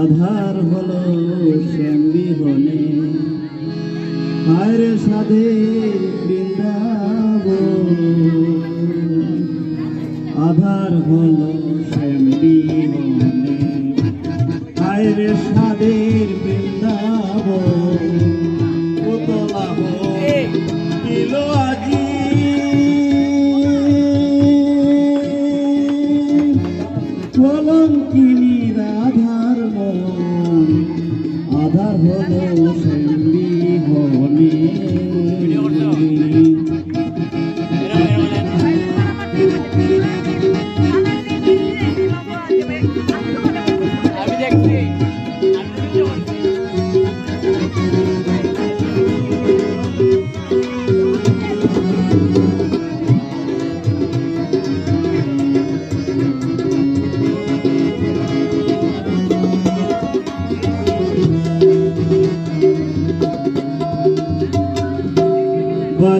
আধার হলো শ্যামবি বনে হায়রে সাধে বৃন্দাব আধার হলো শ্যামবি বনে হায়রে সাধের বৃন্দাব পুতলা দিল আজি। কলঙ্কিনী রাধার মন আধার হলো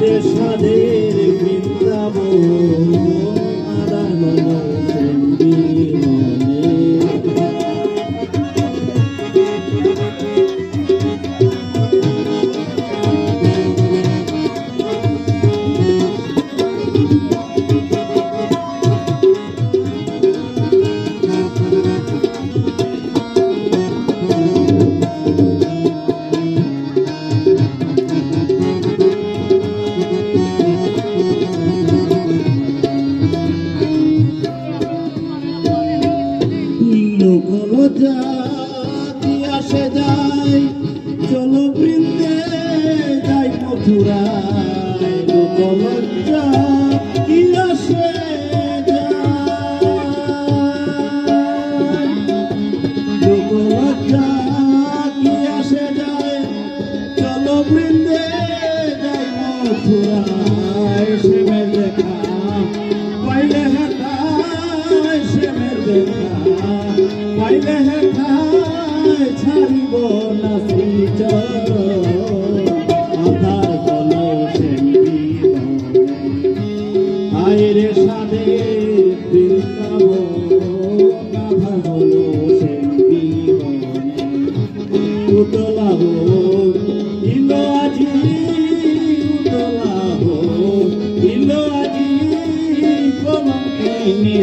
হায়রে সাদের বৃন্দাবন। মথুরায় শ্যামের দেখা পাইলে হাতায় শ্যামের দেখা পাইলে হাতায় ছাড়িব না শ্রীচ আধার বল শ্যামী আয়রে সাদে বৃন্দাব আধার বল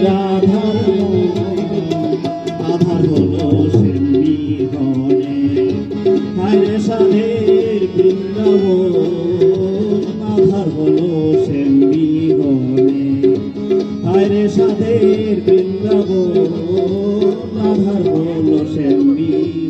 রাধা তুমি আধার হলো সেমনি হলে হায় সাধের বৃন্দাবন আধার হলো সেমনি হলে হায় সাধের বৃন্দাবন আধার হলো সেমনি